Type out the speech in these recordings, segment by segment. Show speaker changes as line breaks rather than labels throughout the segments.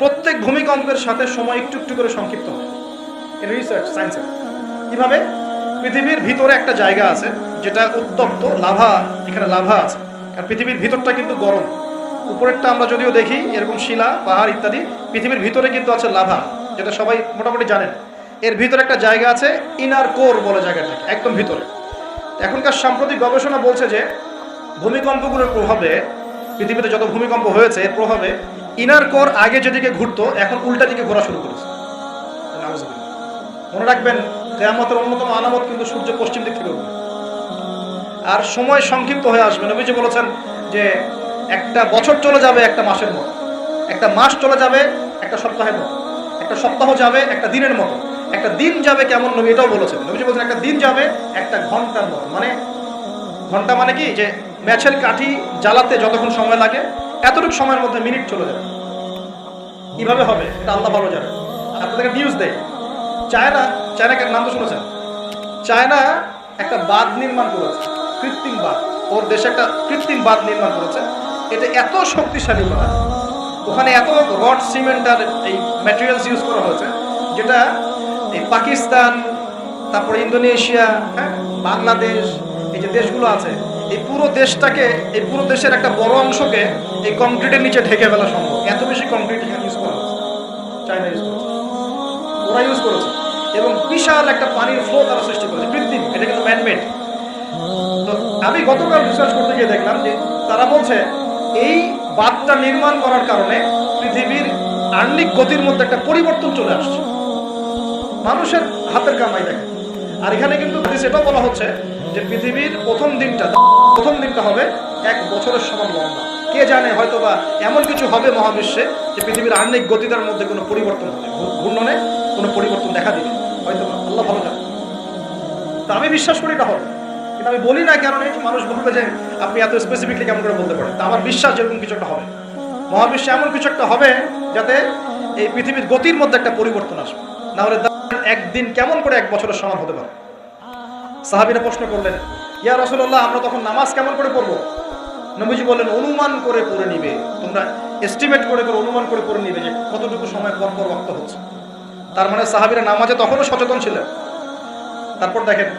প্রত্যেক ভূমিকম্পের সাথে সময় একটু একটু করে সংক্ষিপ্ত হয়। রিসার্চ কীভাবে? পৃথিবীর ভিতরে একটা জায়গা আছে, যেটা উত্তপ্ত, লাভা, এখানে লাভা আছে। আর পৃথিবীর ভিতরটা কিন্তু গরম। উপরেরটা আমরা যদিও দেখি, এরকম শিলা, পাহাড় ইত্যাদি, পৃথিবীর ভিতরে কিন্তু আছে লাভা, যেটা সবাই মোটামুটি জানেন। এর ভিতরে একটা জায়গা আছে ইনার কোর বলে জায়গাটাকে একদম ভিতরে। এখনকার সাম্প্রতিক গবেষণা বলছে যে, ভূমিকম্পগুলোর প্রভাবে, পৃথিবীতে যত ভূমিকম্প হয়েছে, এর প্রভাবে ইনার কোর আগে যেদিকে ঘুরতো, এখন উল্টা দিকে ঘোরা শুরু করেছে। মনে রাখবেন, কেয়ামতের অন্যতম আলামত কিন্তু সূর্য পশ্চিম দিক থেকে আর সময় সংক্ষিপ্ত হয়ে আসবে। নবীজি বলেছেন যে, একটা বছর চলে যাবে একটা মাসের মতো। একটা মাস চলে যাবে একটা সপ্তাহের মতো। একটা সপ্তাহ যাবে একটা দিনের মতো। একটা দিন যাবে কেমন নবী এটাও বলেছেন। নবীজি বলছেন, একটা দিন যাবে একটা ঘণ্টার মতো। মানে ঘণ্টা মানে কি? যে ম্যাচের কাঠি জ্বালাতে যতক্ষণ সময় লাগে এতটুকু সময়ের মধ্যে মিনিট চলে যাবে। কীভাবে হবে? এটা আল্লাহ ভালো জানে আপনাদেরকে নিউজ দেয় চায়না, চায়নাকে নাম তো শুনেছেন? চায়না একটা বাঁধ নির্মাণ করেছে। কৃত্রিম বাঁধ। ওর দেশে একটা কৃত্রিম বাঁধ নির্মাণ করেছে। এটা এত শক্তিশালী বাঁধ। ওখানে এত রড, সিমেন্ট আর এই ম্যাটেরিয়ালস ইউজ করা হয়েছে, যেটা এই পাকিস্তান, তারপরে ইন্দোনেশিয়া হ্যাঁ বাংলাদেশ, এই যে দেশগুলো আছে এই পুরো দেশটাকে, এই পুরো দেশের একটা বড় অংশকে এই কংক্রিটের নিচে ঢেকে ফেলা সম্ভব। এত বেশি কংক্রিট এখানে ইউজ করা হয়েছে চায়না ইউজ করেছে। ওরা ইউজ করেছে। এবং বিশাল একটা পানির ফ্লো তারা সৃষ্টি করেছে। কৃত্রিম। এটা কিন্তু ম্যানমেড তো আমি গতকাল রিসার্চ করতে গিয়ে দেখলাম যে তারা বলছে, এই বাঁধটা নির্মাণ করার কারণে পৃথিবীর আর্নিক গতির মধ্যে একটা পরিবর্তন চলে আসছে। মানুষের হাতের কামাই দেখে আর এখানে কিন্তু সেটাও বলা হচ্ছে যে পৃথিবীর প্রথম দিনটা প্রথম দিনটা হবে এক বছরের সমান লম্বা। কে জানে হয়তো বা এমন কিছু হবে মহাবিশ্বে যে পৃথিবীর আর্নিক গতিতার মধ্যে কোনো পরিবর্তন হবে। ঘূর্ণনে কোনো পরিবর্তন দেখা দিবে। হয়তো বা আল্লাহ ভালো জানে। তা আমি বিশ্বাস করি এটা হবে। কিন্তু আমি বলি না কেন এই মানুষ বলবে যে আপনি এত স্পেসিফিকলি কেমন করে বলতে পারেন। তা আমার বিশ্বাস যেরকম কিছু একটা হবে। মহাবিশ্বে এমন কিছু একটা হবে যাতে এই পৃথিবীর গতির মধ্যে একটা পরিবর্তন আসবে। না হলে একদিন কেমন করে এক বছরের সমান হতে পারে? সাহাবিরা প্রশ্ন করলেন, ইয়া রসুল্লাহ আমরা তখন নামাজ কেমন করে পড়ব? নবীজি বললেন, অনুমান করে পড়ে নিবে। তোমরা এস্টিমেট করে করে অনুমান করে পড়ে নিবে যে কতটুকু সময় পর পর রক্ত হচ্ছে। তার মানে সাহাবিরা নামাজে তখনও সচেতন ছিলেন। তারপর দেখেন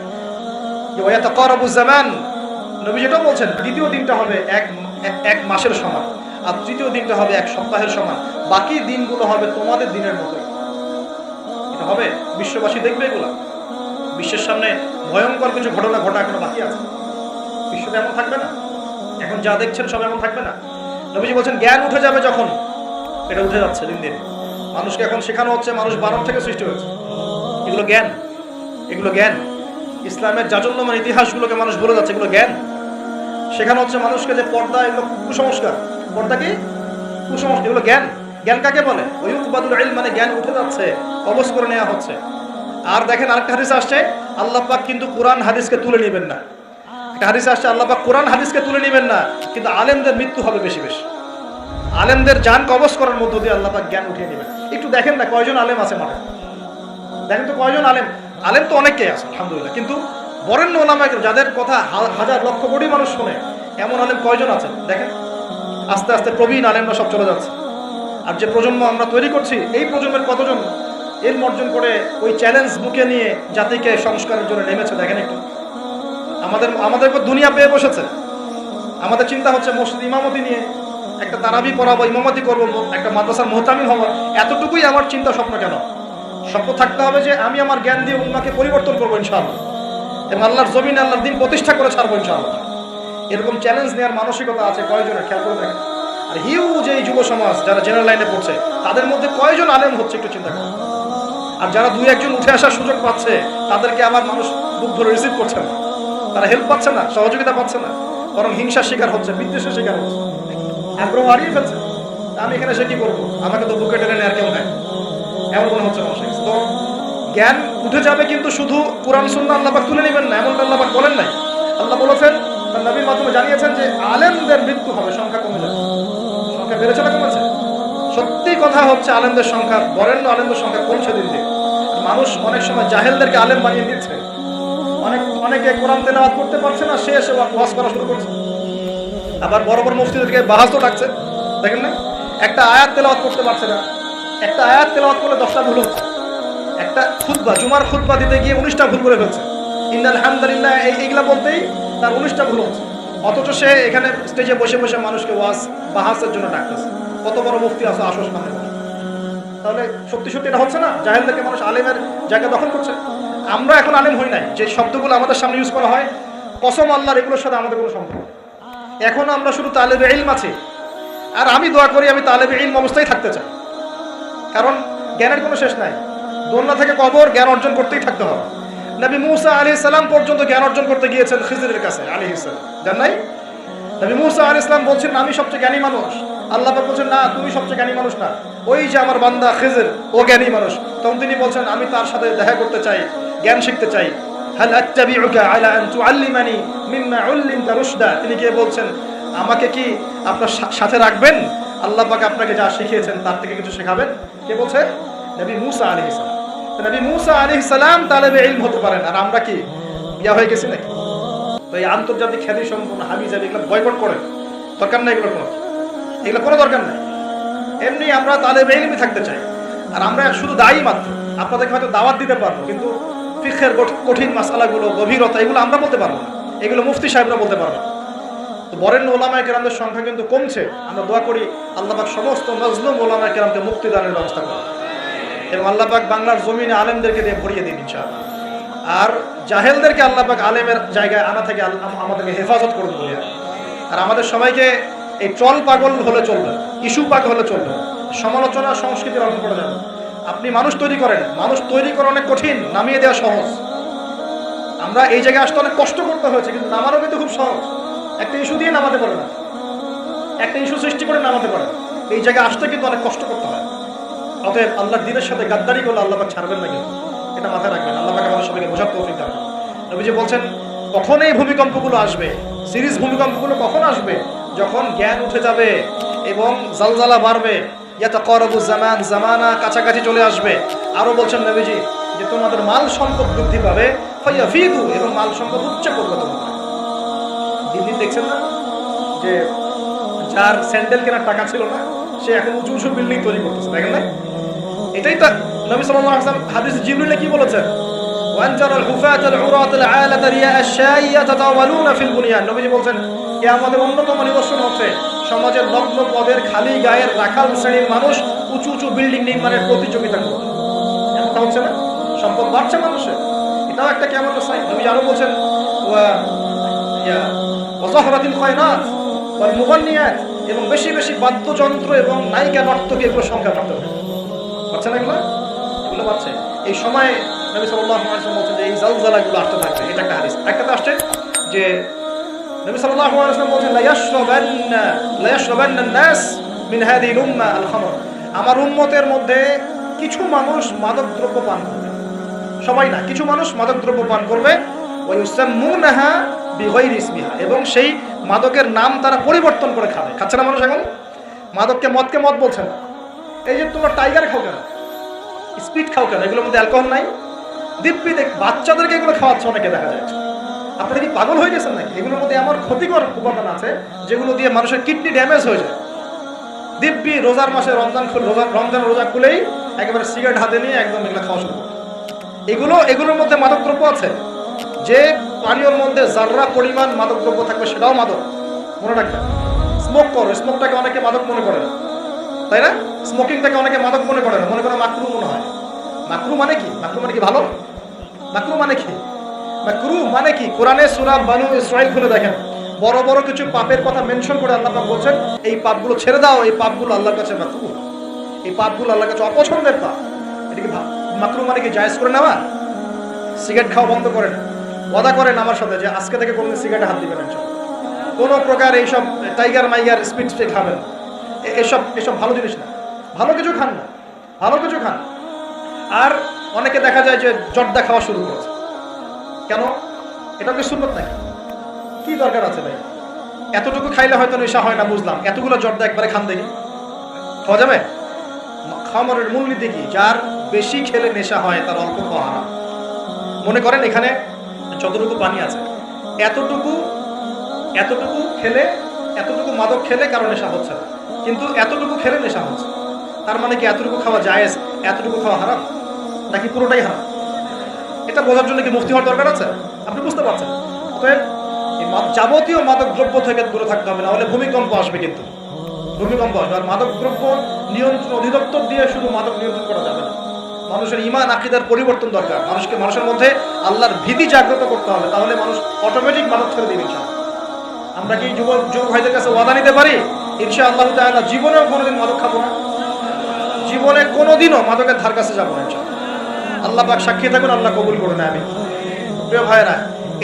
জামান। নবী যেটাও বলছেন, দ্বিতীয় দিনটা হবে এক এক- এক মাসের সমান, আর তৃতীয় দিনটা হবে এক সপ্তাহের সমান। বাকি দিনগুলো হবে তোমাদের দিনের মতোই। এটা হবে? বিশ্ববাসী দেখবে এগুলা? বিশ্বের সামনে ভয়ঙ্কর কিছু ঘটনা ঘটা এখনও বাকি আছে। বিশ্বটা এমন থাকবে না। এখন যা দেখছেন সব এমন থাকবে না। নবীজি বলছেন, জ্ঞান উঠে যাবে যখন। এটা উঠে যাচ্ছে দিন দিন। মানুষকে এখন শেখানো হচ্ছে, মানুষ বারণ থেকে সৃষ্টি হয়েছে। এগুলো জ্ঞান। এগুলো জ্ঞান। ইসলামের জাজন্যমান ইতিহাসগুলোকে মানুষ বলে যাচ্ছে, এগুলো জ্ঞান। শেখানো হচ্ছে মানুষকে যে পর্দা, এগুলো কুসংস্কার। পর্দা কি? কুসংস্কার। এগুলো জ্ঞান। জ্ঞান কাকে বলে? ওই মানে জ্ঞান উঠে যাচ্ছে, কবজ করে নেওয়া হচ্ছে। আর দেখেন আরেকটা হাদিস আসছে, আল্লাহ পাক কিন্তু কোরআন হাদিসকে তুলে নেবেন না। একটা হাদিস আসছে, আল্লাহ পাক কোরআন হাদিসকে তুলে নেবেন না, কিন্তু আলেমদের মৃত্যু হবে বেশি বেশি। আলেমদের যান কবজ করার মধ্য দিয়ে আল্লাহ পাক জ্ঞান উঠিয়ে নেবেন। একটু দেখেন না কয়জন আলেম আছে মাঠে? দেখেন তো কয়জন আলেম? আলেম তো অনেকেই আছে, আলহামদুলিল্লাহ। কিন্তু বরেণ্য ওলামা যাদের কথা হাজার লক্ষ কোটি মানুষ শোনে, এমন আলেম কয়জন আছে? দেখেন, আস্তে আস্তে প্রবীণ আলেমরা সব চলে যাচ্ছে। আর যে প্রজন্ম আমরা তৈরি করছি, এই প্রজন্মের কতজন এর অর্জন করে ওই চ্যালেঞ্জ বুকে নিয়ে জাতিকে সংস্কারের জন্য নেমেছে, দেখেন একটু। আমাদের আমাদের দুনিয়া পেয়ে বসেছে। আমাদের চিন্তা হচ্ছে মসজিদ ইমামতি নিয়ে একটা তারাবি পড়াবো, ইমামতি করব, একটা মাদ্রাসার মোহতামিল হব। এতটুকুই আমার চিন্তা স্বপ্ন কেন? স্বপ্ন থাকতে হবে যে আমি আমার জ্ঞান দিয়ে উন্মাকে পরিবর্তন করব ইনশাআল্লাহ। এবং আল্লাহর জমিন, আল্লাহর দিন প্রতিষ্ঠা করে ছাড়বো ইনশাআল্লাহ। এরকম চ্যালেঞ্জ নেওয়ার মানসিকতা আছে কয়জনের? খেয়াল করে দেখেন। আর হিউজ এই যুব সমাজ, যারা জেনারেল লাইনে পড়ছে, তাদের মধ্যে কয়জন আলেম হচ্ছে একটু চিন্তা করুন। আর যারা দুই একজন উঠে আসার সুযোগ পাচ্ছে, তাদেরকে আবার মানুষ বুক ধরে রিসিভ করছে না। তারা হেল্প পাচ্ছে না, সহযোগিতা পাচ্ছে না, বরং হিংসার শিকার হচ্ছে, বিদ্বেষের শিকার হচ্ছে। আগ্রহ হারিয়ে ফেলছে। আমি এখানে সে কি করব? আমাকে তো বুকে টেনে নেওয়ার কেউ নাই। এমন মনে হচ্ছে মানুষের তো জ্ঞান উঠে যাবে কিন্তু শুধু কোরআন সুন্না আল্লাপাক তুলে নেবেন না, এমনটা আল্লাপাক বলেন নাই। আল্লাহ বলেছেন, তার নবীর মাধ্যমে জানিয়েছেন যে আলেমদের মৃত্যু হবে, সংখ্যা কমে যাবে। সংখ্যা বেড়েছে না কমেছে? কথা হচ্ছে আলেমদের সংখ্যা, বরেণ্য আলেমদের সংখ্যা কমছে দিন দিন। মানুষ অনেক সময় জাহেলদেরকে আলেম বানিয়ে দিচ্ছে। অনেক, অনেকে কোরআন তেলাওয়াত করতে পারছে না, সে এসে ওয়াজ করা শুরু করছে। আবার বড় বড় মুফতিদেরকে বাহাজ তো ডাকছে। দেখেন না? একটা আয়াত তেলাওয়াত করতে পারছে না। একটা আয়াত তেলাওয়াত করলে দশটা ভুল হচ্ছে। একটা খুতবা, জুমার খুতবা দিতে গিয়ে উনিশটা ভুল করে ফেলছে। ইন্দাল হামদালিল্লাহ, এই, এইগুলা বলতেই তার উনিশটা ভুল হচ্ছে। অথচ সে এখানে স্টেজে বসে বসে মানুষকে ওয়াজ বাহাসের জন্য ডাকতেছে। কত বড় মুফতি আছে আসস নামে তাহলে সত্যি সত্যি এটা হচ্ছে না? জাহেলদেরকে মানুষ আলেমের জায়গা দখল করছে। আমরা এখন আলেম হই নাই। যে শব্দগুলো আমাদের সামনে ইউজ করা হয়, কসম আল্লাহর এগুলোর সাথে আমাদের কোনো সম্পর্ক। এখন আমরা শুধু তালেবে ইলম আছি। আর আমি দোয়া করি, আমি তালেবে ইলম অবস্থায় থাকতে চাই। কারণ জ্ঞানের কোনো শেষ নাই। দোলনা থেকে কবর জ্ঞান অর্জন করতেই থাকতে হবে। নবী মুসা আলী সালাম পর্যন্ত জ্ঞান অর্জন করতে গিয়েছেন খিজিরের কাছে আলী ইসলাম জান নাই? নবী মুসা আলী ইসলাম বলছেন আমি সবচেয়ে জ্ঞানী মানুষ। আল্লাহ বলছেন, না, তুমি সবচেয়ে জ্ঞানী মানুষ না। ওই যে আমার বান্দা খিজির, ও জ্ঞানী মানুষ। তখন তিনি বলছেন, আমি তার সাথে দেখা করতে চাই, জ্ঞান শিখতে চাই। আলা তিনি গিয়ে বলছেন, আমাকে কি আপনার সাথে রাখবেন? আল্লাহ পাক আপনাকে যা শিখিয়েছেন তার থেকে কিছু শেখাবেন? কে বলছে? নবী মুসা আলাইহিস সালাম। তো নবী মুসা আলাইহিস সালাম তালেবে ইলম হতে পারেন। আর আমরা কি, বিয়া হয়ে গেছি নাকি? তো এই আন্তর্জাতিক খ্যাতি সম্পন্ন হাবি যাবে এগুলো বয়কট করে দরকার নাই এগুলো কোনো। এগুলো কোনো দরকার নাই। এমনি আমরা তালেবে ইলমই থাকতে চাই। আর আমরা শুধু দায়ী মাত্র। আপনাদেরকে হয়তো দাওয়াত দিতে পারব, কিন্তু ফিখের কঠিন মাসালাগুলো, গভীরতা, এগুলো আমরা বলতে পারব না। এগুলো মুফতি সাহেবরা বলতে পারব না। তো বরেণ্য ওলামায় কেরামদের সংখ্যা কিন্তু কমছে। আমরা দোয়া করি আল্লাহবাক সমস্ত মজলুম ওলামায় কেরামকে মুক্তিদানের ব্যবস্থা করে এবং আল্লাহবাক বাংলার জমিনে আলেমদেরকে দিয়ে ভরিয়ে দিন ইনশাআল্লাহ। আর জাহেলদেরকে আল্লাহবাক আলেমের জায়গায় আনা থেকে আমাদেরকে হেফাজত করুন বলে আর আমাদের সবাইকে এই ট্রল পাগল হলে চলবে, ইস্যু পাগল হলে চলবে। সমালোচনা সংস্কৃতির অর্থ করে যাবে। আপনি মানুষ তৈরি করেন, মানুষ তৈরি করা অনেক কঠিন, নামিয়ে দেওয়া সহজ। আমরা এই জায়গায় আসতে অনেক কষ্ট করতে হয়েছে, কিন্তু নামানো কিন্তু খুব সহজ। একটা ইস্যু দিয়ে নামাতে পারে না। একটা ইস্যু সৃষ্টি করে নামাতে পারে এই জায়গায় আসতে কিন্তু অনেক কষ্ট করতে হয়। অতএব আল্লাহর দিনের সাথে গাদ্দারি করলে আল্লাহ ছাড়বেন না কিন্তু। এটা মাথায় রাখবেন। আল্লাহ আমাদের সবাইকে বোঝার তৌফিক দান। নবীজি বলছেন, কখন এই ভূমিকম্পগুলো আসবে? সিরিজ ভূমিকম্পগুলো কখন আসবে? যখন জ্ঞান উঠে যাবে এবং জালজালা বাড়বে ইয়াতা করবু জামান, জামানা কাছাকাছি চলে আসবে। আরও বলছেন নবীজি যে, তোমাদের মাল সম্পদ বৃদ্ধি পাবে। ফাইয়া ফিদু এবং মাল সম্পদ উচ্চ করবে তোমাদের। দিন দিন দেখছেন না? যে, যার স্যান্ডেল কেনার টাকা ছিল না, সে এখন উঁচু উঁচু বিল্ডিং তৈরি করতেছে, দেখেন না এটাই তো নবী সাল্লাল্লাহু আলাইহি ওয়াসাল্লাম হাদিস জিবরিলে কি বলেছেন? ওয়ানজার আল হুফাত আল উরাত আল আলাত রিয়া আশ-শাই ইয়াতাতাওয়ালুনা ফিল বুনিয়ান নবীজি বলছেন যে আমাদের অন্যতম নিদর্শন হচ্ছে সমাজের লগ্ন পদের খালি গায়ের রাখাল শ্রেণির মানুষ উঁচু উঁচু বিল্ডিং নির্মাণের প্রতিযোগিতা করবে হচ্ছে না? সম্পদ বাড়ছে মানুষের। এটাও একটা কেমন সাইন। নবী আরও বলছেন, ওয়া ওয়াজাহরাতিল খায়নাত ওয়াল মুগান্নিয়াত এবং বেশি বেশি বাদ্যযন্ত্র এবং নায়িকা নর্তকী এগুলো সংখ্যা বাড়তে হবে পাচ্ছে না এগুলো? এগুলো পাচ্ছে এই সময় নবী ওয়াসাল্লাম বলছেন যে এই জালজালাগুলো আসতে থাকবে। এটা একটা হাদিস। একটা আসছে যে নবী সাল্লাল্লাহু আলাইহি ওয়াসাল্লাম বলেছেন লা ইয়াশরাবান্না লা মিন হাদিহি আমার উম্মতের মধ্যে কিছু মানুষ মাদক দ্রব্য পান করবে। সবাই না, কিছু মানুষ মাদক দ্রব্য পান করবে। ওয়া ইউসাম্মুনাহা বিগাইরি ইসমিহা, এবং সেই মাদকের নাম তারা পরিবর্তন করে খাবে। খাচ্ছে না মানুষ এখন? মাদককে মদকে মদ বলছে না। এই যে তোমার টাইগার খাও কেন? স্পিড খাও কেন? এগুলোর মধ্যে অ্যালকোহল নাই? দিব্যি দেখ, বাচ্চাদেরকে এগুলো খাওয়াচ্ছে, অনেকে দেখা যায়। আপনারা কি পাগল হয়ে গেছেন নাকি? এগুলোর মধ্যে এমন ক্ষতিকর উপাদান আছে, যেগুলো দিয়ে মানুষের কিডনি ড্যামেজ হয়ে যায়। দিব্যি রোজার মাসে রমজান রোজা রমজান রোজা খুলেই একেবারে সিগারেট হাতে নিয়ে একদম এগুলো খাওয়া শুরু এগুলো এগুলোর মধ্যে মাদকদ্রব্য আছে। যে পানীয়র মধ্যে যার্রা পরিমাণ মাদকদ্রব্য থাকবে সেটাও মাদক। মনে রাখবেন। স্মোক করো, স্মোকটাকে অনেকে মাদক মনে করে না। তাই না? স্মোকিংটাকে অনেকে মাদক মনে করে না। মনে করে মাকরু মনে হয়। মাকরু মানে কি? মাকরু মানে কি ভালো? মাকরু মানে কি? মাকরু মানে কি? কোরআনে সূরা বানু ইসরাইল খুলে দেখেন। বড় বড় কিছু পাপের কথা মেনশন করে আল্লাহ পাক বলছেন, এই পাপগুলো ছেড়ে দাও, এই পাপগুলো আল্লাহর কাছে মাকরু। এই পাপগুলো আল্লাহর কাছে অপছন্দের পাপ। এটা কি ভা- মাকরু মানে কি? জায়েজ করে নেওয়া? সিগারেট খাওয়া বন্ধ করেন। ওয়াদা করেন আমার সাথে যে আজকে থেকে কোনো সিগারেটে হাত দিবেন কোনো প্রকার এইসব টাইগার মাইগার স্পিড স্পিড খাবেন এসব এসব ভালো জিনিস না। ভালো কিছু খান না। ভালো কিছু খান আর অনেকে দেখা যায় যে জর্দা খাওয়া শুরু করেছে। কেন? এটা কি সুন্নত নাকি? কি দরকার আছে ভাই? এতটুকু খাইলে হয়তো নেশা হয় না, বুঝলাম। এতগুলো জর্দা একবারে খান দেখি। খাওয়া যাবে? খামারের মূলনীতি কি যার বেশি খেলে নেশা হয়, তার অল্প খাওয়া হারাম। মনে করেন এখানে যতটুকু পানি আছে, এতটুকু এতটুকু খেলে, এতটুকু মাদক খেলে কারও নেশা হচ্ছে না। কিন্তু এতটুকু খেলে নেশা হচ্ছে। তার মানে কি এতটুকু খাওয়া জায়েজ, এতটুকু খাওয়া হারাম? নাকি পুরোটাই হারাম? এটা বোঝার জন্য কি মুক্তি হওয়ার দরকার আছে? আপনি বুঝতে পারছেন। যাবতীয় মাদক দ্রব্য থেকে দূরে থাকতে হবে না হলে ভূমিকম্প আসবে কিন্তু। ভূমিকম্প আসবে। আর মাদক দ্রব্য নিয়ন্ত্রণ অধিদপ্তর দিয়ে শুধু মাদক নিয়ন্ত্রণ করা যাবে না। মানুষের ইমান আকিদার পরিবর্তন দরকার। মানুষকে, মানুষের মধ্যে আল্লাহর ভীতি জাগ্রত করতে হবে, তাহলে মানুষ অটোমেটিক মাদক ছেড়ে দিবে। আমরা কি যুবক যুব ভাইদের কাছে ওয়াদা নিতে পারি? ইনশা আল্লাহ জীবনেও কোনোদিন মাদক খাব না। জীবনে কোনোদিনও মাদকের ধার কাছে যাব না। আল্লাহ পাক সাক্ষী থাকুন, আল্লাহ কবুল করুন আমি প্রিয় ভাইরা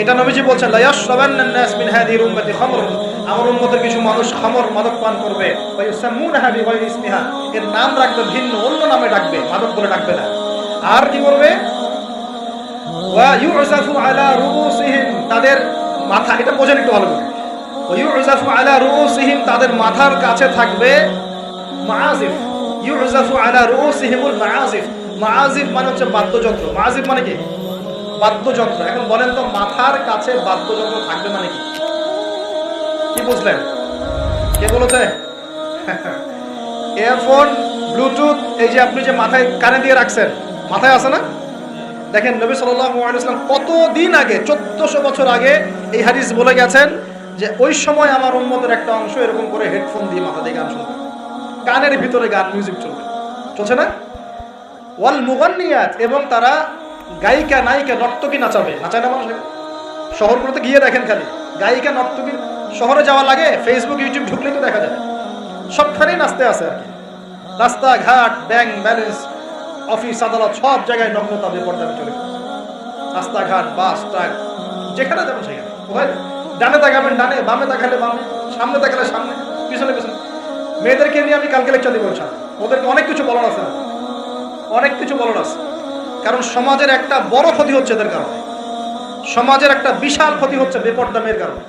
এটা নবীজি বলছেন, লায়াশরাবান্নান নাস মিন হাদিহিল উম্মতি খামর। আমার উম্মতের কিছু মানুষ খামর মাদক পান করবে ওয়া ইউসাম্মুনাহা বিগায়রি ইসমিহা। এর নাম রাখবে ভিন্ন, অন্য নামে ডাকবে, মাদক বলে ডাকবে না। আর কি করবে ওয়া ইউজাফু আলা রুউসিহিম। তাদের মাথা, এটা বোঝেন একটু ভালো করে। ওয়া ইউজাফু আলা রুউসিহিম। তাদের মাথার কাছে থাকবে মাআজিফ ইউজাফু আলা রুউসিহিমুল মাআজিফ মাআজিফ মানে হচ্ছে বাদ্যযন্ত্র। মাআজিফ মানে কি? বাদ্যযন্ত্র। এখন বলেন তো, মাথার কাছে বাদ্যযন্ত্র থাকবে মানে কি? কি বুঝলেন? কে বলেছে? এয়ারফোন, ব্লুটুথ, এই যে আপনি যে মাথায় কানে দিয়ে রাখছেন, মাথায় আছে না? দেখেন নবী সাল্লাম কতদিন আগে, চোদ্দশো বছর আগে এই হাদিস বলে গেছেন যে, ওই সময় আমার উন্মতের একটা অংশ এরকম করে হেডফোন দিয়ে মাথা দিয়ে গান শুনবে কানের ভিতরে গান মিউজিক চলবে। চলছে না? ওয়াল মুগান্নিয়াত, এবং তারা গায়িকা, নায়িকা, নর্তকী নাচাবে। নাচায় না মানুষ? শহরগুলোতে গিয়ে দেখেন খালি। গায়িকা, নর্তকী শহরে যাওয়া লাগে ফেসবুক ইউটিউব ঢুকলেই তো দেখা যায় সবখানেই নাচতে আছে আর কি। রাস্তাঘাট, ব্যাংক ব্যালেন্স, অফিস, আদালত, সব জায়গায় নগ্নতা বেপরদামি চলে। রাস্তাঘাট, বাস, ট্রাক, যেখানে যাবেন সেখানে। কোথায় ডানে তাকাবেন, ডানে, বামে তাকালে বামে, সামনে তাকালে সামনে, পিছনে পিছনে। মেয়েদেরকে নিয়ে আমি কালকে লেকচার দিব। ওদেরকে অনেক কিছু বলার আছে। না অনেক কিছু বলার আছে। কারণ সমাজের একটা বড় ক্ষতি হচ্ছে এদের কারণে। সমাজের একটা বিশাল ক্ষতি হচ্ছে বেপর্দা মেয়ের কারণে।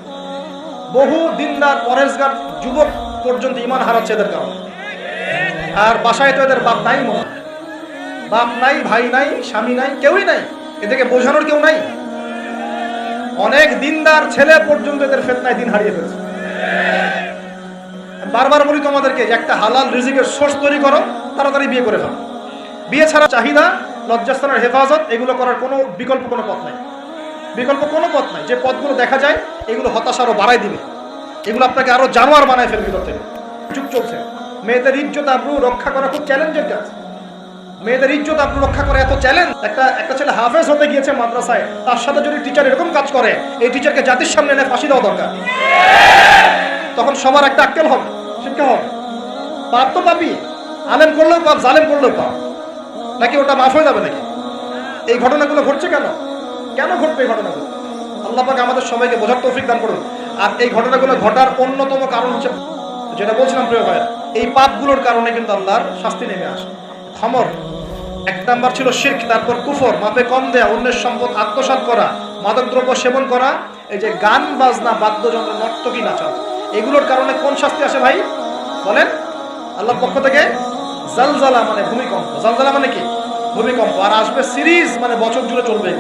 বহু দিনদার, পরেশগার যুবক পর্যন্ত ইমান হারাচ্ছে এদের কারণে। আর বাসায় তো এদের বাপ নাই মনে বাপ নাই, ভাই নাই, স্বামী নাই, কেউই নাই। এদেরকে বোঝানোর কেউ নাই। অনেক দিনদার ছেলে পর্যন্ত এদের ফেতনায় দিন হারিয়ে ফেলছে। বারবার বলি তোমাদেরকে একটা হালাল রিজিকের সোর্স তৈরি করো, তাড়াতাড়ি বিয়ে করে ফেলো। বিয়ে ছাড়া চাহিদা, লজ্জাস্থানের হেফাজত, এগুলো করার কোনো বিকল্প কোনো পথ নাই। বিকল্প কোনো পথ নাই। যে পথগুলো দেখা যায়, এগুলো হতাশা আরও বাড়াই দিবে। এগুলো আপনাকে আরও জানোয়ার বানায় ফেলবে ভিতর থেকে যুগ চলছে। মেয়েদের ইজ্জত, আব্রু রক্ষা করা খুব চ্যালেঞ্জের কাজ। মেয়েদের ইজ্জত, আব্রু রক্ষা করা এত চ্যালেঞ্জ। একটা একটা ছেলে হাফেজ হতে গিয়েছে মাদ্রাসায়। তার সাথে যদি টিচার এরকম কাজ করে, এই টিচারকে জাতির সামনে এনে ফাঁসি দেওয়া দরকার। তখন সবার একটা আক্কেল হবে। শিক্ষা হবে। পাপ তো পাবি আলেম করলেও পাপ, জালেম করলেও পাপ। নাকি ওটা মাফ হয়ে যাবে নাকি? এই ঘটনাগুলো ঘটছে কেন? কেন ঘটবে এই ঘটনাগুলো? আল্লাহ পাক আমাদের সবাইকে বোঝার তৌফিক দান করুন। আর এই ঘটনাগুলো ঘটার অন্যতম কারণ হচ্ছে, যেটা বলছিলাম প্রিয় ভাইয়া এই পাপগুলোর কারণে কিন্তু আল্লাহর শাস্তি নেমে আসে। খমর, এক নাম্বার ছিল শির্ক, তারপর কুফর, মাপে কম দেয়া, অন্যের সম্পদ আত্মসাৎ করা, মাদকদ্রব্য সেবন করা, এই যে গান বাজনা, বাদ্যযন্ত্র, নর্তকী নাচা এগুলোর কারণে কোন শাস্তি আসে ভাই? বলেন, আল্লাহর পক্ষ থেকে জালজালা মানে ভূমিকম্প। জালজালা মানে কি? ভূমিকম্প। আর আসবে সিরিজ মানে বছর জুড়ে চলবে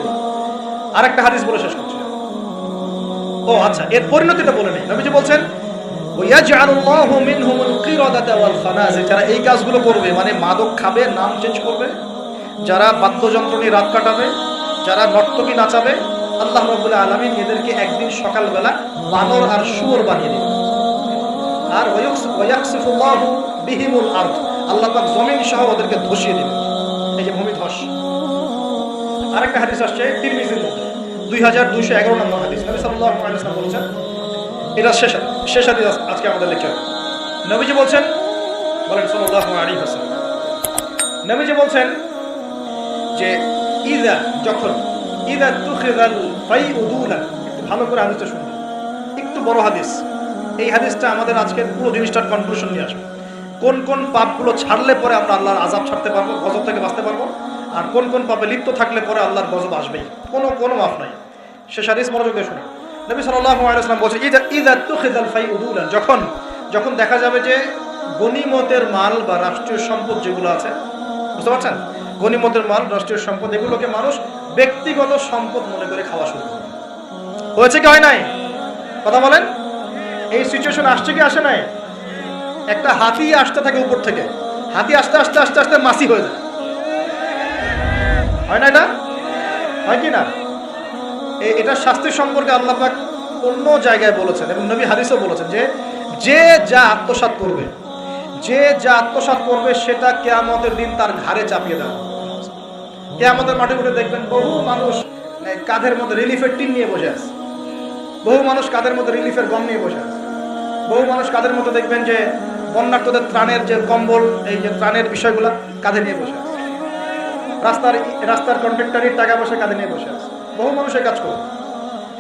আর একটা হাদিস বলে শেষ করছি। ও আচ্ছা এর পরিণতিটা বলে নেই। নবীজি বলছেন যারা এই কাজগুলো করবে মানে মাদক খাবে, নাম চেঞ্জ করবে, যারা বাদ্যযন্ত্র রাত কাটাবে, যারা নর্তকী নাচাবে, আল্লাহ রাব্বুল আলামিন এদেরকে একদিন সকালবেলা বানর আর শুয়োর বানিয়ে দেবে আর বিহিমুল আরদ। আল্লাহ পাক জমিন সহ ওদেরকে ধসিয়ে দেবে। এই যে ভূমি ধস। আরেকটা হাদিস আসছে, তিরমিজির মধ্যে। দুই হাজার দুইশো এগারো নম্বর হাদিস। নবী সাল্লাল্লাহু আলাইহি ওয়াসাল্লাম বলেছেন, এটা শেষ শেষ হাদিস আজকে আমাদের লেকচার। নবীজি বলছেন, বলেন সাল্লাল্লাহু আলাইহি ওয়াসাল্লাম, নবীজি বলছেন যে, ইদা যখন, ইদা তুখিযাল ফাইউ দুলান একটু ভালো করে হাদিসটা শুনুন। একটু বড় হাদিস। এই হাদিসটা আমাদের আজকের পুরো জিনিসটার কনক্লুশন নিয়ে আসবে। কোন কোন পাপগুলো ছাড়লে পরে আমরা আল্লাহর আজাব ছাড়তে পারব, গজব থেকে বাঁচতে পারব? আর কোন কোন পাপে লিপ্ত থাকলে পরে আল্লাহর গজব আসবেই? কোনো কোনো মাফ নাই। সে হাদিস মনোযোগ দিয়ে শুনুন। নবী ওয়াসাল্লাম বলছেন ইদা ইদা তুখিযাল ফাইউ দুলান যখন যখন দেখা যাবে যে গনিমতের মাল বা রাষ্ট্রীয় সম্পদ যেগুলো আছে, বুঝতে পারছেন? গনিমতের মাল, রাষ্ট্রীয় সম্পদ, এগুলোকে মানুষ ব্যক্তিগত সম্পদ মনে করে খাওয়া শুরু করে। হয়েছে কি হয় নাই? কথা বলেন? এই সিচুয়েশন আসছে কি, আসে নাই? একটা হাতি আসতে থাকে উপর থেকে। হাতি আস্তে আস্তে আস্তে আস্তে মাসি হয়ে যায়। হয় না এটা? হয় কি না? এ- এটার শাস্তি সম্পর্কে আল্লাহ অন্য জায়গায় বলেছেন এবং নবী হাদিসও বলেছেন যে যে যা আত্মসাৎ করবে, যে যা আত্মসাৎ করবে সেটা কেয়ামতের দিন তার ঘাড়ে চাপিয়ে দেওয়া। কেয়ামতের মাঠে উঠে দেখবেন বহু মানুষ কাঁধের মধ্যে রিলিফের টিন নিয়ে বসে আছে। বহু মানুষ কাঁধের মধ্যে রিলিফের গম নিয়ে বসে আছে। বহু মানুষ কাঁধের মধ্যে দেখবেন যে বন্যার্থদের ত্রাণের যে কম্বল, এই যে ত্রাণের বিষয়গুলো কাঁধে নিয়ে বসে আছে। রাস্তার রাস্তার কন্ট্রাক্টারির টাকা পয়সা কাঁধে নিয়ে বসে আছে। বহু মানুষের কাজ করবে।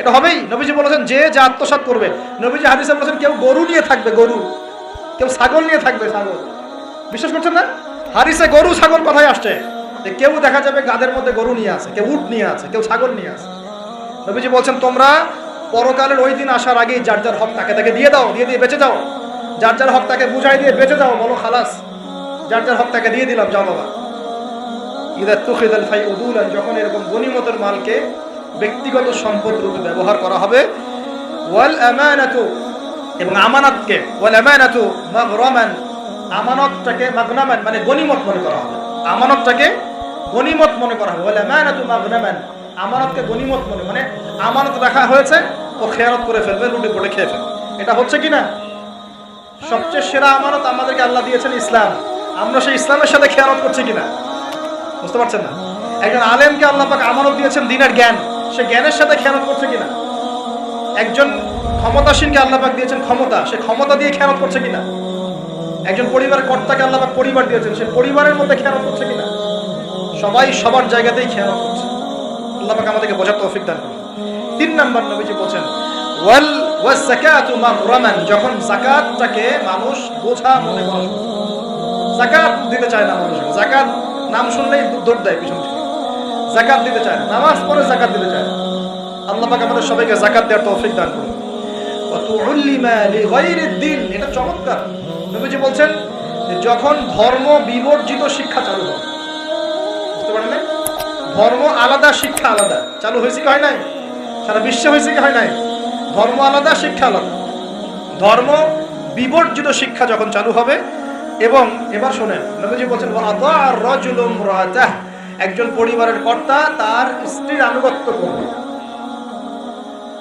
এটা হবেই। নবীজি বলেছেন, যে যা আত্মসাৎ করবে। নবীজি হাদিসে বলেছেন, কেউ গরু নিয়ে থাকবে, গরু। কেউ ছাগল নিয়ে থাকবে, ছাগল। বিশ্বাস করছেন না? হাদিসে গরু, ছাগল কথাই আসছে। যে কেউ দেখা যাবে গাদের মধ্যে গরু নিয়ে আছে, কেউ উট নিয়ে আছে, কেউ ছাগল নিয়ে আছে। নবীজি বলছেন, তোমরা পরকালের ওই দিন আসার আগেই যার যার হক তাকে তাকে দিয়ে দাও, দিয়ে দিয়ে বেঁচে যাও। যার যার হক তাকে বুঝাই দিয়ে বেঁচে যাও, বলো খালাস। যার যার হক তাকে দিয়ে দিলাম, যাও বাবা। ইদা তুখিদাল ফাই উদুলান যখন এরকম গনিমতের মালকে ব্যক্তিগত সম্পদ রূপে ব্যবহার করা হবে, ওয়াল আমানাতু, এবং আমানতকে, ওয়াল আমানাতু মাগরামান, আমানতটাকে মাগনামান মানে গনিমত মনে করা হবে। আমানতটাকে গনিমত মনে করা হবে। ওয়াল আমানাতু মাগনামান, আমানতকে গনিমত মনে মানে আমানত রাখা হয়েছে ও খেয়ারত করে ফেলবে লুটে পড়ে খেয়ে ফেলবে। এটা হচ্ছে কি না? সবচেয়ে সেরা আমানত আমাদেরকে আল্লাহ দিয়েছেন ইসলাম। আমরা সেই ইসলামের সাথে খেয়ানত করছি কিনা? বুঝতে পারছেন না? একজন আলেমকে আল্লাহ পাক আমানত দিয়েছেন দিনের জ্ঞান। সে জ্ঞানের সাথে খেয়ানত করছে কিনা? একজন ক্ষমতাসীনকে আল্লাহ পাক দিয়েছেন ক্ষমতা। সে ক্ষমতা দিয়ে খেয়ানত করছে কিনা? একজন পরিবারের কর্তাকে আল্লাহ পাক পরিবার দিয়েছেন। সে পরিবারের মধ্যে খেয়ানত করছে কিনা? সবাই সবার জায়গাতেই খেয়ানত করছে। আল্লাহ পাক আমাদেরকে বোঝার তৌফিক দান করুন। তিন নম্বর নবীজি বলছেন, ওয়াল ওয়াস যাকাতু মাগরামান যখন যাকাতটাকে মানুষ বোঝা মনে করে। জাকাত দিতে চায় না মানুষ। জাকাত নাম শুনলেই দৌড় দেয় পিছন থেকে। জাকাত দিতে চায় নামাজ পড়ে জাকাত দিতে চায় আল্লাহ পাক আমাদের সবাইকে জাকাত দেওয়ার তৌফিক দান করুন। ওয়াতুউল্লিমা লিগাইরিদ দ্বীন এটা চমৎকার। নবীজি বলছেন যখন ধর্ম বিবর্জিত শিক্ষা চালু হবে বুঝতে পারেন ধর্ম আলাদা, শিক্ষা আলাদা। চালু হয়েছে কি হয় নাই? সারা বিশ্বে হয়েছে কি হয় নাই? ধর্ম আলাদা, শিক্ষা আলাদা। ধর্ম বিবর্জিত শিক্ষা যখন চালু হবে, এবং এবার শোনেন, নবীজি বলছেন একজন পরিবারের কর্তা তার স্ত্রীর আনুগত্য করবে।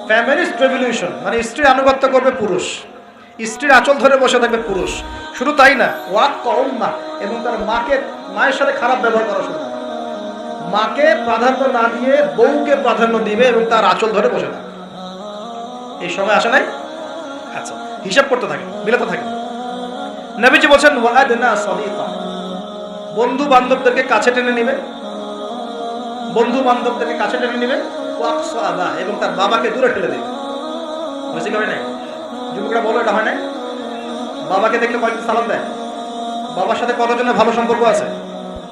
ফ্যামিলিস্ট রেভলিউশন মানে স্ত্রীর আনুগত্য করবে পুরুষ। স্ত্রীর আঁচল ধরে বসে থাকবে পুরুষ। শুধু তাই না ওয়াক কম্মা এবং তার মাকে, মায়ের সাথে খারাপ ব্যবহার করা শুরু মাকে প্রাধান্য না দিয়ে বউকে প্রাধান্য দিবে, এবং তার আঁচল ধরে বসে থাকবে। এই সময় আসে নাই? আচ্ছা হিসাব করতে থাকে মিলাতে থাকে নবীজি বলছেন ওয়াদনা সদিকা বন্ধু বান্ধবদেরকে কাছে টেনে নেবে। বন্ধু বান্ধবদেরকে কাছে টেনে নেবে। ওয়াকসা আবা এবং তার বাবাকে দূরে ঠেলে দেবে। কি হয় নাই? যুবকরা বলো, এটা হয় নাই? বাবাকে দেখলে কয়েকদিন সালাম দেয়। বাবার সাথে কতজনের ভালো সম্পর্ক আছে?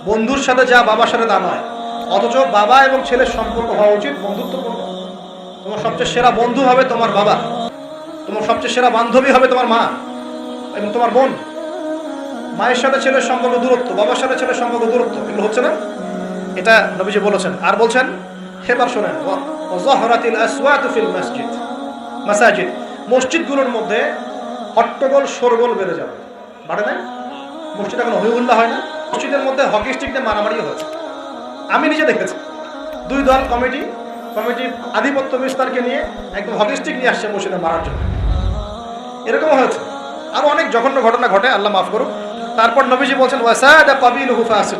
বন্ধুর সাথে যা, বাবার সাথে তা নয়। অথচ বাবা এবং ছেলের সম্পর্ক হওয়া উচিত, বন্ধুত্বপূর্ণ তোমার সবচেয়ে সেরা বন্ধু হবে তোমার বাবা। তোমার সবচেয়ে সেরা বান্ধবী হবে তোমার মা এবং তোমার বোন। মায়ের সাথে ছেলের সম্পর্ক দূরত্ব, বাবার সাথে ছেলের সম্পর্ক দূরত্ব, এগুলো হচ্ছে না? এটা নবীজি বলেছেন। আর বলছেন হেবার শোনেন মসজিদ। মাসাজিদ, মসজিদগুলোর মধ্যে হট্টগোল, শোরগোল বেড়ে যাবে। বাড়ে না? মসজিদ এখন হইহুল্লা হয় না? মসজিদের মধ্যে হকি স্টিক দিয়ে মারামারি হয়েছে। আমি নিজে দেখেছি। দুই দল কমিটি কমিটি আধিপত্য বিস্তারকে নিয়ে একদম হকি স্টিক নিয়ে আসছে মসজিদে মারার জন্য। এরকম হয়েছে। আরও অনেক জঘন্য ঘটনা ঘটে, আল্লাহ মাফ করুক। তারপর নবীজি বলছেন, ওয়াসাদা কবিল হুফা আছে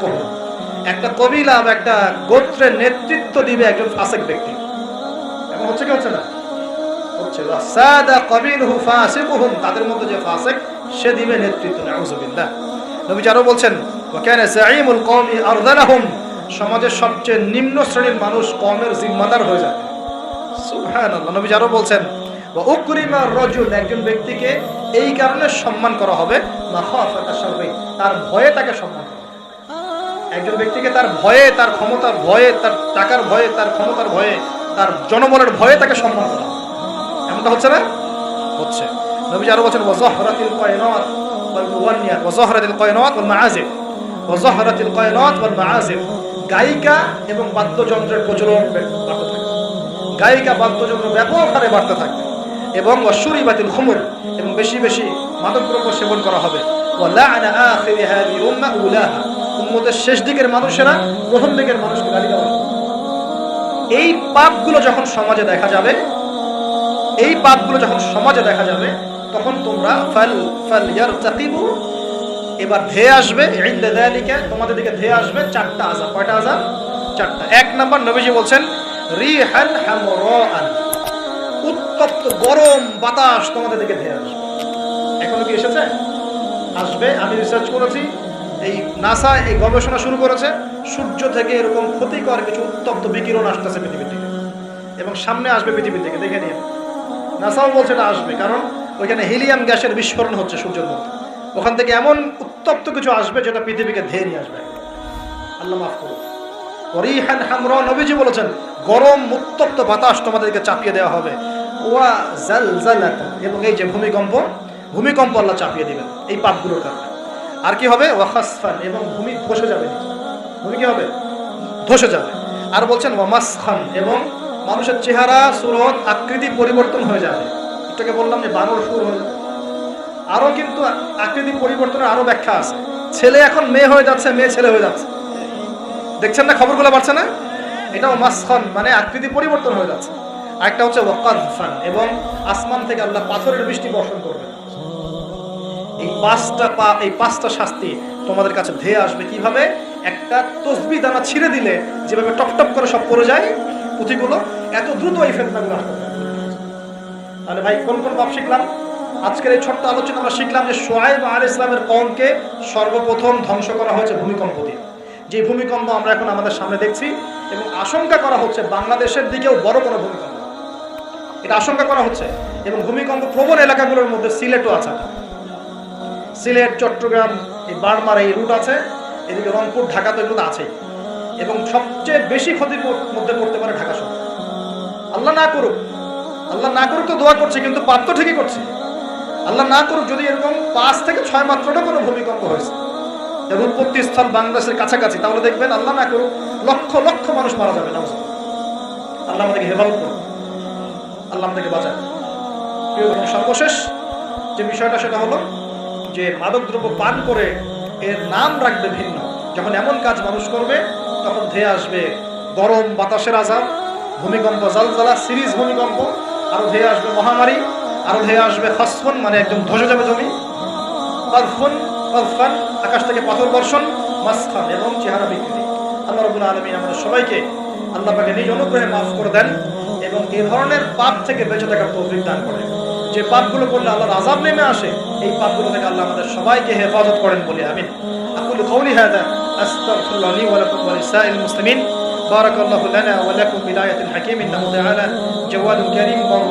একটা কবিলা বা একটা গোত্রের নেতৃত্ব দিবে একজন ফাসেক ব্যক্তি। এখন হচ্ছে কি, হচ্ছে না? হচ্ছে, ওয়াসাদা কবিল হুফা আসিকুহুম তাদের মধ্যে যে ফাসেক, সে দিবে নেতৃত্ব, নাউজুবিল্লাহ। নবীজি আরও বলছেন ওয়াকানা সাঈমুল কওমি আরদালাহুম। সমাজের সবচেয়ে নিম্ন শ্রেণির মানুষ কমের জিম্মাদার হয়ে যাবে সুবহানাল্লাহ, নবীজি বলছেন একজন ব্যক্তিকে এই কারণে সম্মান করা হবে তার ভয়ে তাকে সম্মান একজন ব্যক্তিকে তার ভয়ে, তার ক্ষমতার ভয়ে, তার টাকার ভয়ে, তার ক্ষমতার ভয়ে, তার ভয়ে তাকে সম্মান করা। এমনটা হচ্ছে না? হচ্ছে। আরও বলছেন গায়িকা এবং বাদ্যযন্ত্রের প্রচলন বাড়তে থাকবে গায়িকা, বাদ্যযন্ত্র ব্যাপক হারে বাড়তে থাকবে এবং অসুরি বাতিল খুমুর এবং বেশি বেশি মাদকদ্রব্য সেবন করা হবে। শেষ দিকের মানুষেরা প্রথম দিকের মানুষকে গালি দেওয়া এই পাপগুলো যখন সমাজে দেখা যাবে, এই পাপগুলো যখন সমাজে দেখা যাবে, তখন তোমরা ফাল ফাল ইয়ার এবার ধেয়ে আসবে, ইনদা যালিকা, তোমাদের দিকে ধেয়ে আসবে চারটা আযাব। কয়টা আযাব? চারটা। এক নাম্বার নবীজি বলছেন উত্তপ্ত গরম বাতাস তোমাদের দিকে ধেয়ে আসবে। এখনও কি এসেছে? আসবে, আমি রিসার্চ করেছি। এই নাসা এই গবেষণা শুরু করেছে। সূর্য থেকে এরকম ক্ষতিকর কিছু উত্তপ্ত বিকিরণ আসতেছে পৃথিবীর দিকে। এবং সামনে আসবে পৃথিবীর দিকে, দেখে নিয়ে নাসাও বলছে এটা আসবে, কারণ ওইখানে হিলিয়াম গ্যাসের বিস্ফোরণ হচ্ছে সূর্যের মধ্যে। ওখান থেকে এমন উত্তপ্ত কিছু আসবে যেটা পৃথিবীকে ধেয়ে নিয়ে আসবে। আল্লাহ মাফ করুন। অরিহান হামরা নবীজি বলেছেন, গরম উত্তপ্ত বাতাস তোমাদেরকে চাপিয়ে দেওয়া হবে। ওয়া জাল এবং এই যে ভূমিকম্প ভূমিকম্প আল্লাহ চাপিয়ে দিবেন এই পাপগুলোর কারণে। আর কি হবে? ওয়াখাসফান এবং ভূমি ধসে যাবে ভূমি কি হবে? ধসে যাবে। আর বলছেন ওয়ামাসখান এবং মানুষের চেহারা, সুরত, আকৃতি পরিবর্তন হয়ে যাবে। এটাকে বললাম যে বানর সুর হয়ে যাবে। আরও কিন্তু আকৃতি পরিবর্তনের আরও ব্যাখ্যা আছে। ছেলে এখন মেয়ে হয়ে যাচ্ছে, মেয়ে ছেলে হয়ে যাচ্ছে। দেখছেন না খবরগুলো বাড়ছে না? এটাও মাসখান মানে আকৃতি পরিবর্তন হয়ে যাচ্ছে। আরেকটা হচ্ছে ওয়াকাদফান এবং আসমান থেকে আল্লাহ পাথরের বৃষ্টি বর্ষণ করবে এই পাঁচটা পা, এই পাঁচটা শাস্তি তোমাদের কাছে ধেয়ে আসবে কীভাবে? একটা তসবি দানা ছিঁড়ে দিলে যেভাবে টপ টপ করে সব পড়ে যায়, পুঁথিগুলো, এত দ্রুত এই ফেতনাগুলো তাহলে ভাই, কোন কোন পাপ শিখলাম? আজকের এই ছোট্ট আলোচনা আমরা শিখলাম যে সোহাইব আল ইসলামের কমকে সর্বপ্রথম ধ্বংস করা হয়েছে ভূমিকম্প দিয়ে। যে ভূমিকম্প আমরা এখন আমাদের সামনে দেখছি এবং আশঙ্কা করা হচ্ছে বাংলাদেশের দিকেও বড় কোনো ভূমিকম্প। এটা আশঙ্কা করা হচ্ছে এবং ভূমিকম্প প্রবণ এলাকাগুলোর মধ্যে সিলেটও আছে। সিলেট, চট্টগ্রাম, এই বারমার এই রুট আছে, এদিকে রংপুর ঢাকা তো এগুলো আছেই এবং সবচেয়ে বেশি ক্ষতির মধ্যে পড়তে পারে ঢাকা শহর। আল্লাহ না করুক, আল্লাহ না করুক তো দোয়া করছে, কিন্তু তো ঠিকই করছে। আল্লাহ না করুক, যদি এরকম পাঁচ থেকে ছয় মাত্রটা কোনো ভূমিকম্প হয়েছে এর উৎপত্তি স্থল বাংলাদেশের কাছাকাছি, তাহলে দেখবেন আল্লাহ না করুক, লক্ষ লক্ষ মানুষ মারা যাবে না আল্লাহ আমাদেরকে হেফাজত করুন আল্লাহ আমাদেরকে বাঁচায় সর্বশেষ যে বিষয়টা, সেটা হলো যে মাদকদ্রব্য পান করে এর নাম রাখবে ভিন্ন। যখন এমন কাজ মানুষ করবে, তখন ধেয়ে আসবে গরম বাতাসের আজাব, ভূমিকম্প, জালজালা, সিরিজ ভূমিকম্প, আরও ধেয়ে আসবে মহামারী আরো ধেয়ে আসবে খসফন মানে একদম ধসে যাবে জমি কলফন কলফান আকাশ থেকে পাথর বর্ষণ মাসখান এবং চেহারা বিকৃতি আল্লাহ রবুল আলমী আমাদের সবাইকে আল্লাহ পাকে নিজ অনুগ্রহে মাফ করে দেন এবং এই ধরনের পাপ থেকে বেঁচে থাকার তৌফিক দান করেন যে পাপগুলো করলে আল্লাহর আজাব নেমে আসে এই পাপগুলো থেকে আল্লাহ আমাদের সবাইকে হেফাজত করেন বলে আমিন أقول قولي هذا أستغفر الله لي ولكم ولسائر المسلمين بارك الله لنا ولكم بداية الحكيم إنه تعالى جواد كريم بر